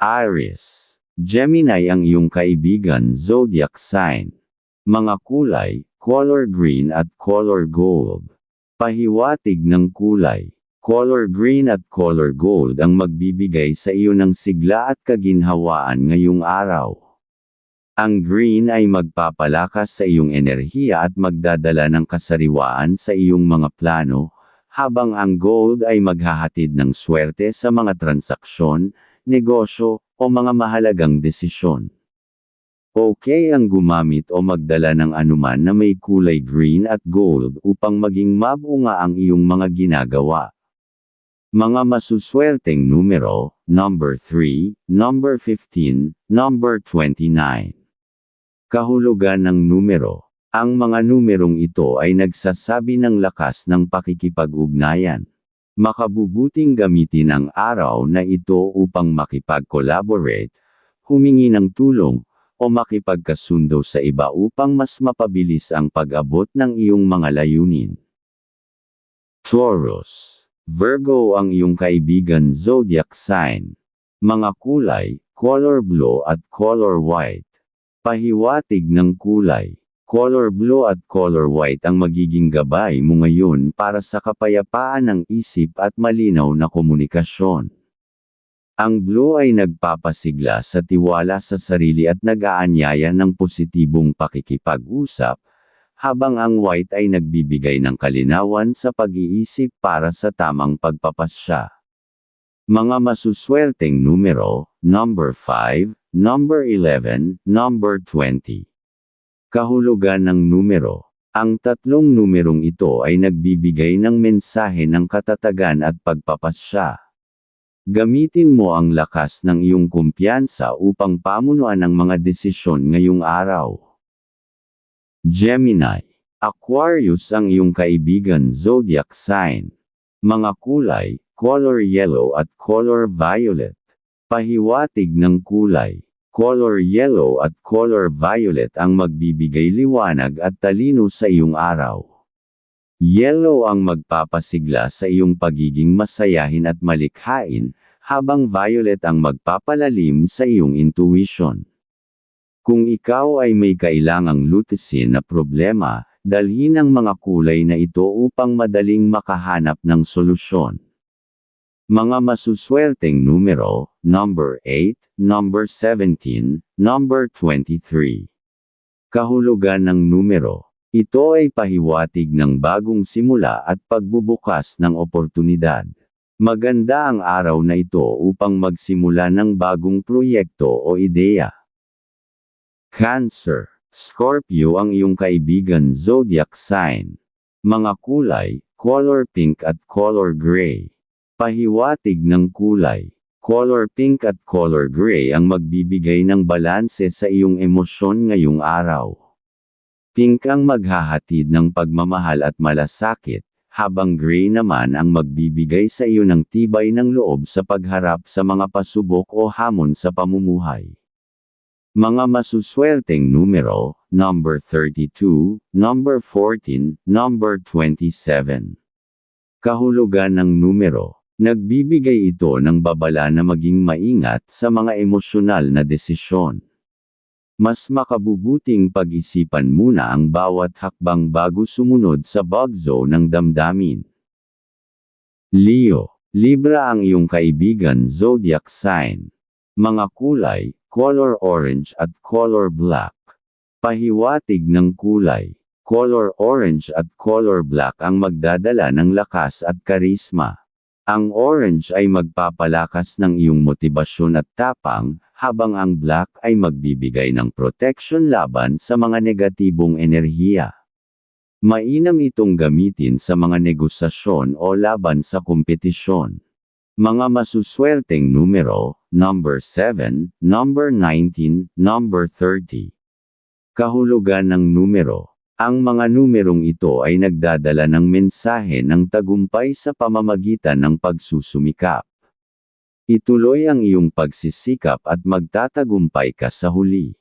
Aries. Gemini ang iyong kaibigan zodiac sign. Mga kulay, color green at color gold. Pahiwatig ng kulay. Color green at color gold ang magbibigay sa iyo ng sigla at kaginhawaan ngayong araw. Ang green ay magpapalakas sa iyong enerhiya at magdadala ng kasariwaan sa iyong mga plano, habang ang gold ay maghahatid ng swerte sa mga transaksyon, negosyo, o mga mahalagang desisyon. Okay ang gumamit o magdala ng anuman na may kulay green at gold upang maging mabunga ang iyong mga ginagawa. Mga masuswerteng numero, number 3, number 15, number 29. Kahulugan ng numero. Ang mga numerong ito ay nagsasabi ng lakas ng pakikipag-ugnayan. Makabubuting gamitin ang araw na ito upang makipag-collaborate, humingi ng tulong, o makipagkasundo sa iba upang mas mapabilis ang pag-abot ng iyong mga layunin. Taurus. Virgo ang iyong kaibigan zodiac sign. Mga kulay, color blue at color white. Pahiwatig ng kulay. Color blue at color white ang magiging gabay mo ngayon para sa kapayapaan ng isip at malinaw na komunikasyon. Ang blue ay nagpapasigla sa tiwala sa sarili at nag-aanyaya ng positibong pakikipag-usap, habang ang white ay nagbibigay ng kalinawan sa pag-iisip para sa tamang pagpapasya. Mga masuswerteng numero, number 5, number 11, number 20. Kahulugan ng numero. Ang tatlong numerong ito ay nagbibigay ng mensahe ng katatagan at pagpapasya. Gamitin mo ang lakas ng iyong kumpiyansa upang pamunuan ang mga desisyon ngayong araw. Gemini. Aquarius ang iyong kaibigan zodiac sign. Mga kulay, color yellow at color violet. Pahiwatig ng kulay. Color yellow at color violet ang magbibigay liwanag at talino sa iyong araw. Yellow ang magpapasigla sa iyong pagiging masayahin at malikhain, habang violet ang magpapalalim sa iyong intuition. Kung ikaw ay may kailangang lutesin na problema, dalhin ang mga kulay na ito upang madaling makahanap ng solusyon. Mga masuswerteng numero, number 8, number 17, number 23. Kahulugan ng numero ito ay pahiwatig ng bagong simula at pagbubukas ng oportunidad. Maganda ang araw na ito upang magsimula ng bagong proyekto o ideya. Cancer. Scorpio ang iyong kaibigan zodiac sign. Mga kulay, color pink at color gray. Pahiwatig ng kulay. Color pink at color gray ang magbibigay ng balanse sa iyong emosyon ngayong araw. Pink ang maghahatid ng pagmamahal at malasakit, habang gray naman ang magbibigay sa iyo ng tibay ng loob sa pagharap sa mga pasubok o hamon sa pamumuhay. Mga masuswerteng numero, number 32, number 14, number 27. Kahulugan ng numero. Nagbibigay ito ng babala na maging maingat sa mga emosyonal na desisyon. Mas makabubuting pag-isipan muna ang bawat hakbang bago sumunod sa bagzo ng damdamin. Leo, Libra ang iyong kaibigan zodiac sign. Mga kulay, color orange at color black. Pahiwatig ng kulay. Color orange at color black ang magdadala ng lakas at karisma. Ang orange ay magpapalakas ng iyong motibasyon at tapang, habang ang black ay magbibigay ng protection laban sa mga negatibong enerhiya. Mainam itong gamitin sa mga negosasyon o laban sa kompetisyon. Mga masuswerteng numero, number 7, number 19, number 30. Kahulugan ng numero. Ang mga numerong ito ay nagdadala ng mensahe ng tagumpay sa pamamagitan ng pagsusumikap. Ituloy ang iyong pagsisikap at magtatagumpay ka sa huli.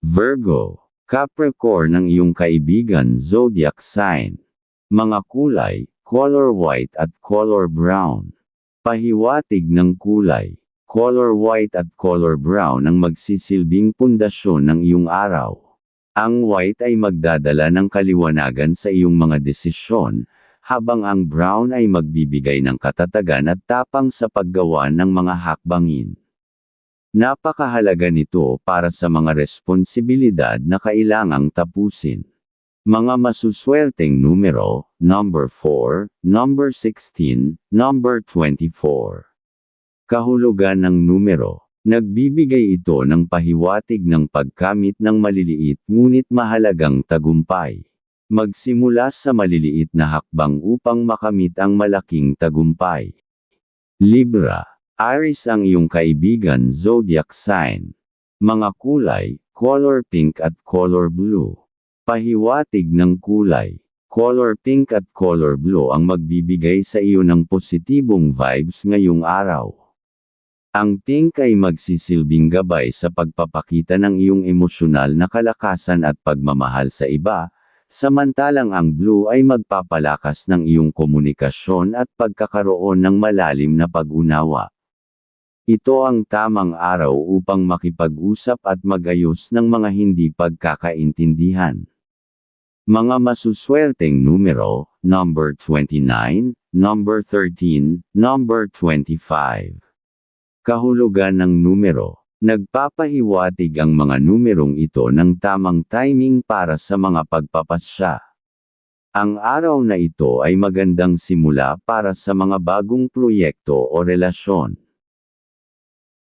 Virgo, Capricorn ang iyong kaibigan zodiac sign. Mga kulay, color white at color brown. Pahiwatig ng kulay. color white at color brown ang magsisilbing pundasyon ng iyong araw. Ang white ay magdadala ng kaliwanagan sa iyong mga desisyon, habang ang brown ay magbibigay ng katatagan at tapang sa paggawa ng mga hakbangin. Napakahalaga nito para sa mga responsibilidad na kailangang tapusin. Mga masuswerteng numero, number 4, number 16, number 24. Kahulugan ng numero. Nagbibigay ito ng pahiwatig ng pagkamit ng maliliit ngunit mahalagang tagumpay. Magsimula sa maliliit na hakbang upang makamit ang malaking tagumpay. Libra. Aries ang iyong kaibigan zodiac sign. Mga kulay, color pink at color blue. Pahiwatig ng kulay. Color pink at color blue ang magbibigay sa iyo ng positibong vibes ngayong araw. Ang pink ay magsisilbing gabay sa pagpapakita ng iyong emosyonal na kalakasan at pagmamahal sa iba, samantalang ang blue ay magpapalakas ng iyong komunikasyon at pagkakaroon ng malalim na pag-unawa. Ito ang tamang araw upang makipag-usap at magayos ng mga hindi pagkakaintindihan. Mga masuswerteng numero, number 29, number 13, number 25. Kahulugan ng numero. Nagpapahiwatig ang mga numerong ito ng tamang timing para sa mga pagpapasya. Ang araw na ito ay magandang simula para sa mga bagong proyekto o relasyon.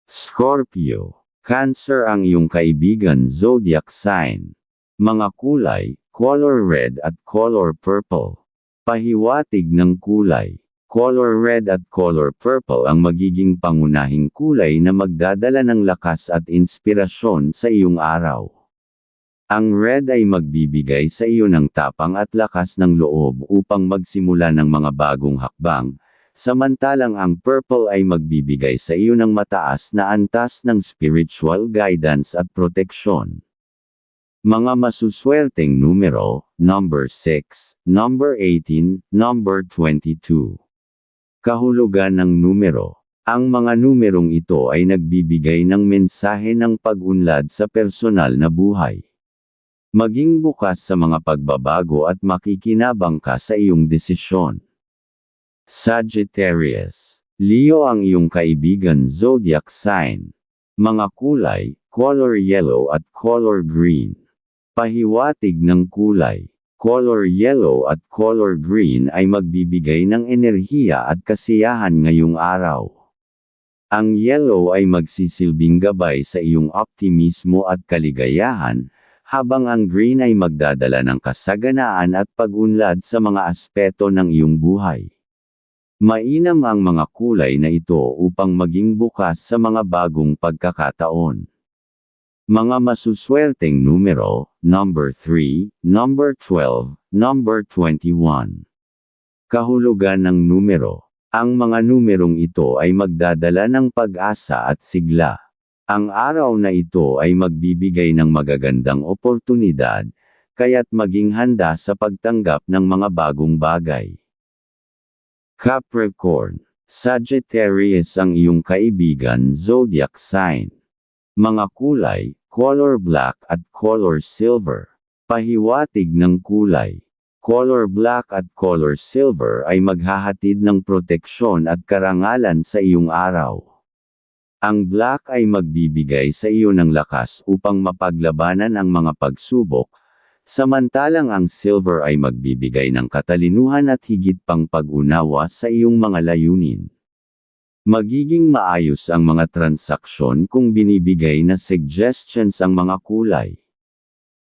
Scorpio. Cancer ang iyong kaibigan zodiac sign. Mga kulay, color red at color purple. Pahiwatig ng kulay. Color red at color purple ang magiging pangunahing kulay na magdadala ng lakas at inspirasyon sa iyong araw. Ang red ay magbibigay sa iyo ng tapang at lakas ng loob upang magsimula ng mga bagong hakbang, samantalang ang purple ay magbibigay sa iyo ng mataas na antas ng spiritual guidance at proteksyon. Mga masuswerteng numero, number 6, number 18, number 22. Kahulugan ng numero. Ang mga numerong ito ay nagbibigay ng mensahe ng pag-unlad sa personal na buhay. Maging bukas sa mga pagbabago at makikinabang ka sa iyong desisyon. Sagittarius. Leo ang iyong kaibigan zodiac sign. Mga kulay, color yellow at color green. Pahiwatig ng kulay. Color yellow at color green ay magbibigay ng enerhiya at kasiyahan ngayong araw. Ang yellow ay magsisilbing gabay sa iyong optimismo at kaligayahan, habang ang green ay magdadala ng kasaganaan at pag-unlad sa mga aspeto ng iyong buhay. Mainam ang mga kulay na ito upang maging bukas sa mga bagong pagkakataon. Mga masuswerteng numero, number 3, number 12, number 21. Kahulugan ng numero. Ang mga numerong ito ay magdadala ng pag-asa at sigla. Ang araw na ito ay magbibigay ng magagandang oportunidad, kaya't maging handa sa pagtanggap ng mga bagong bagay. Capricorn. Sagittarius ang iyong kaibigan zodiac sign. Mga kulay, color black at color silver. Pahiwatig ng kulay. Color black at color silver ay maghahatid ng proteksyon at karangalan sa iyong araw. Ang black ay magbibigay sa iyo ng lakas upang mapaglabanan ang mga pagsubok, samantalang ang silver ay magbibigay ng katalinuhan at higit pang pag-unawa sa iyong mga layunin. Magiging maayos ang mga transaksyon kung binibigay na suggestions ang mga kulay.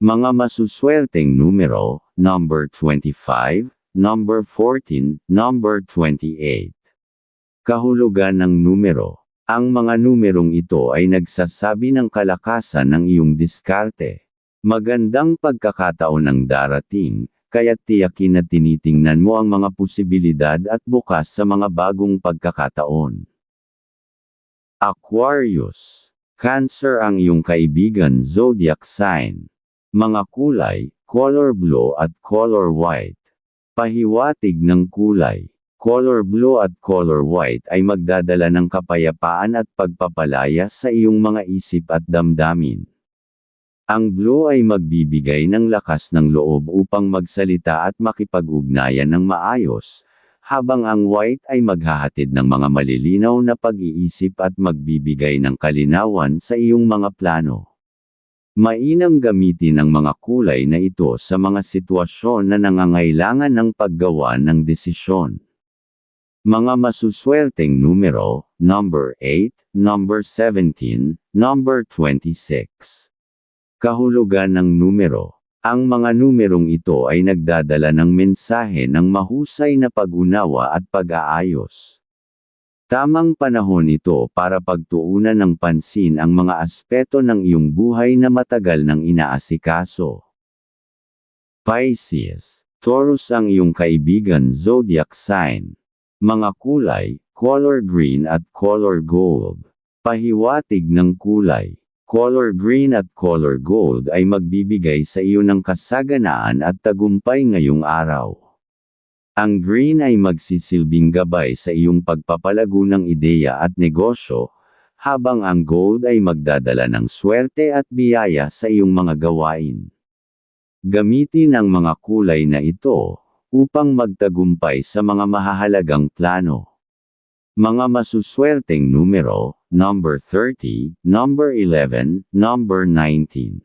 Mga masuswerteng numero, number 25, number 14, number 28. Kahulugan ng numero. Ang mga numerong ito ay nagsasabi ng kalakasan ng iyong diskarte. Magandang pagkakataon ang darating, kaya't tiyakin na tinitingnan mo ang mga posibilidad at bukas sa mga bagong pagkakataon. Aquarius. Cancer ang iyong kaibigan zodiac sign. Mga kulay, color blue at color white. Pahiwatig ng kulay. color blue at color white ay magdadala ng kapayapaan at pagpapalaya sa iyong mga isip at damdamin. Ang blue ay magbibigay ng lakas ng loob upang magsalita at makipag-ugnayan ng maayos, habang ang white ay maghahatid ng mga malilinaw na pag-iisip at magbibigay ng kalinawan sa iyong mga plano. Mainam gamitin ang mga kulay na ito sa mga sitwasyon na nangangailangan ng paggawa ng desisyon. Mga masuswerteng numero, number 8, number 17, number 26. Kahulugan ng numero. Ang mga numerong ito ay nagdadala ng mensahe ng mahusay na pag-unawa at pag-aayos. Tamang panahon ito para pagtuunan ng pansin ang mga aspeto ng iyong buhay na matagal nang inaasikaso. Pisces, Taurus ang iyong kaibigan zodiac sign. Mga kulay, color green at color gold. Pahiwatig ng kulay. Color green at color gold ay magbibigay sa iyo ng kasaganaan at tagumpay ngayong araw. Ang green ay magsisilbing gabay sa iyong pagpapalago ng ideya at negosyo, habang ang gold ay magdadala ng swerte at biyaya sa iyong mga gawain. Gamitin ang mga kulay na ito upang magtagumpay sa mga mahahalagang plano. Mga masuswerteng numero, number 30, number 11, number 19.